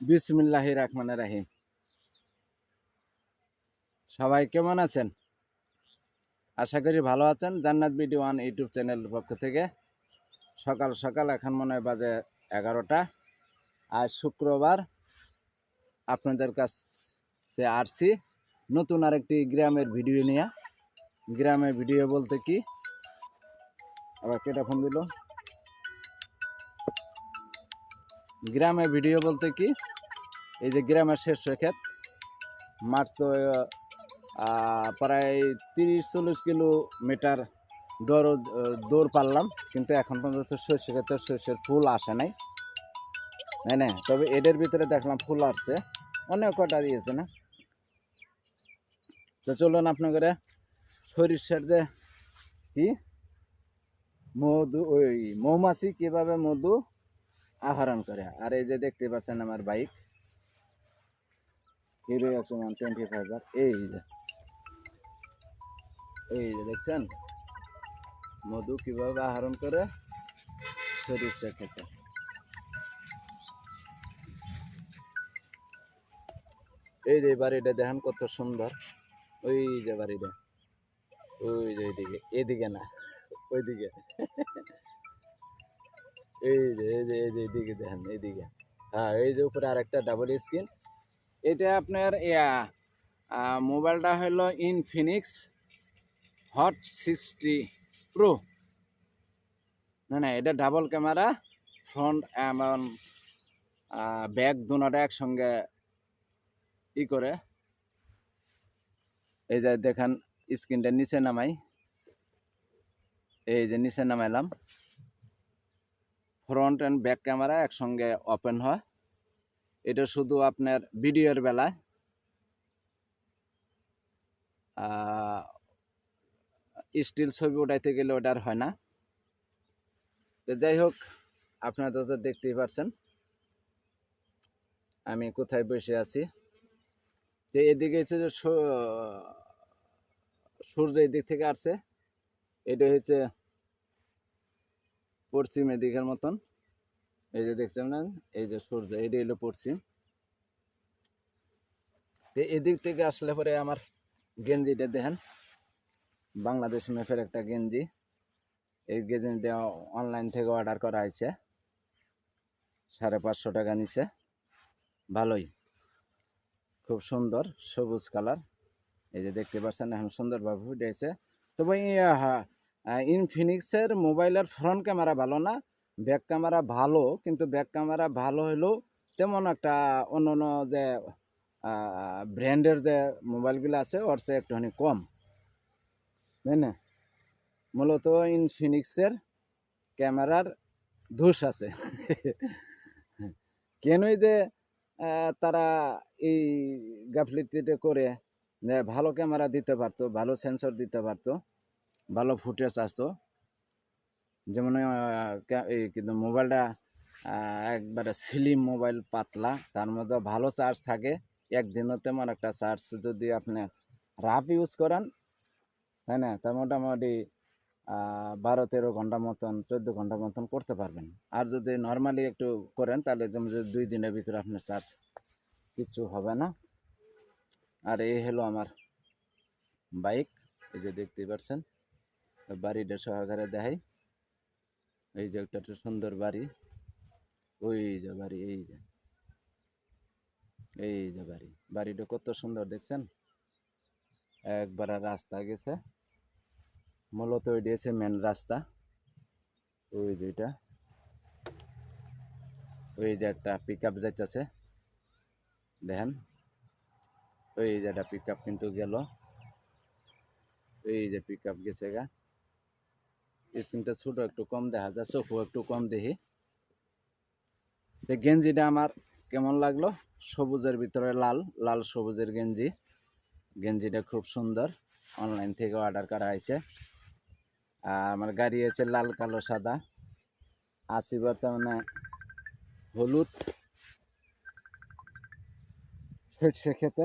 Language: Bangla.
বিসমিল্লাহ রহমান রাহিম। সবাই কেমন আছেন? আশা করি ভালো আছেন। জান্নাত বিডি ওয়ান ইউটিউব চ্যানেলের পক্ষ থেকে সকাল সকাল এখন মনে হয় বাজে এগারোটা। আজ শুক্রবার আপনাদের কাছে আসছি নতুন আরেকটি গ্রামের ভিডিও নিয়ে। গ্রামের ভিডিও বলতে কি? আবার কেটা ফোন দিল? গ্রামে ভিডিও বলতে কি? এই যে গ্রামের শেষ ক্ষেত মাঠ তো প্রায় তিরিশ চল্লিশ কিলোমিটার দৌড় দৌড় পারলাম, কিন্তু এখন পর্যন্ত শস্য ক্ষেত্রে শস্যের ফুল আসে নাই। তাই না তবে এদের ভিতরে দেখলাম ফুল আসছে, অনেক কটা দিয়েছে না? তো চলুন আপনাদের সরিষার যে কি? মধু, ওই মৌমাছি কীভাবে মধু আহরণ করে। আর এই যে দেখতে পাচ্ছেন আমার বাইক। হিরো একশো ওয়ান টোয়েন্টি ফাইভ আর এই যে। এই যে দেখছেন? মধু কীভাবে আহরণ করে? সরিষা খেতে। এই যে বাড়িটা দেখেন কত সুন্দর। ওই যে বাড়িটা। ওই যে এইদিকে এদিকে না, ওইদিকে। এই যে এই যে এই যে এইদিকে দেখেন এইদিকে হ্যাঁ এই যে উপরে আরেকটা ডাবল স্ক্রিন এটা আপনার, ইয়া মোবাইলটা হলো ইনফিনিক্স হট সিক্সটি প্রো না না, এটা ডাবল ক্যামেরা ফ্রন্ট এমন ব্যাক দুনোটা একসঙ্গে ই করে। এই যে দেখেন স্ক্রিনটা নিচে নামাই। এই যে নিচে নামাইলাম। ফ্রন্ট অ্যান্ড ব্যাক ক্যামেরা একসঙ্গে ওপেন হয়। এটা শুধু আপনার ভিডিওর বেলায়। স্টিল ছবি উঠাইতে গেলে ওটার হয় না। তো যাই হোক, আপনারা তো দেখতেই পারছেন। আমি কোথায় বসে আছি? তো এদিকে হচ্ছে যে সূর্য এদিক থেকে আসছে। এটা হচ্ছে পশ্চিম এদিকের মতন। এই যে দেখছেন না? এই যে সূর্য, এটা হলো পশ্চিম। তো এদিক থেকে আসলে পরে আমার গেঞ্জিটা দেখেন। বাংলাদেশ ম্যাপের একটা গেঞ্জি। এই গেঞ্জিটা অনলাইন থেকে অর্ডার করা হয়েছে। সাড়ে পাঁচশো টাকা নিছে ভালোই। খুব সুন্দর, সবুজ কালার। এই যে দেখতে পাচ্ছেন, এখন সুন্দরভাবে ফুটেছে তবে ইনফিনিক্সের মোবাইলের ফ্রন্ট ক্যামেরা ভালো না ব্যাক ক্যামেরা ভালো, কিন্তু ব্যাক ক্যামেরা ভালো হলেও তেমন একটা অন্য অন্য যে ব্র্যান্ডের যে মোবাইলগুলো আছে, ওর চেয়ে একটুখানি কম। তাই না? মূলত ইনফিনিক্সের ক্যামেরার ধূস আছে। কেনই যে তারা এই গাফলিতিটা করে ভালো ক্যামেরা দিতে পারতো, ভালো সেন্সর দিতে পারতো ভালো ফুটেজ আসতো। যেমন এই কিন্তু মোবাইলটা একবারে স্লিম মোবাইল পাতলা, তার মধ্যে ভালো চার্জ থাকে। একদিনও তেমন একটা চার্জ যদি আপনি রাফ ইউজ করেন, তাই না? তা মোটামুটি বারো তেরো ঘণ্টা মতন, চোদ্দ ঘণ্টা মতন করতে পারবেন। আর যদি নর্মালি একটু করেন, তাহলে যেমন দুই দিনের ভিতরে আপনার চার্জ কিচ্ছু হবে না। আর এই হলো আমার বাইক এই যে দেখতেই পাচ্ছেন। বাড়িটা সহকারে দেখাই। এই যে একটা সুন্দর বাড়ি। ওই যে বাড়ি, এই যে। এই যে বাড়ি। বাড়িটা কত সুন্দর দেখছেন? একবার রাস্তা গেছে। মূলত ওই দিয়েছে মেন রাস্তা। ওই দুইটা ওই যে একটা পিক আপ যাইতেছে। দেখেন। ওই যে একটা পিক আপ কিন্তু গেল। এই যে পিক আপ গেছে গা। স্ক্রিনটা ছোট একটু কম দেখা যায়, চোখও একটু কম দেখি। গেঞ্জিটা আমার কেমন লাগল? সবুজের ভিতরে লাল লাল সবুজের গেঞ্জি। গেঞ্জিটা খুব সুন্দর, অনলাইন থেকে অর্ডার করা হয়েছে। আর আমার গাড়ি আছে লাল, কালো, সাদা। আশি বর্তমানে হলুদ। সরষে খেতে।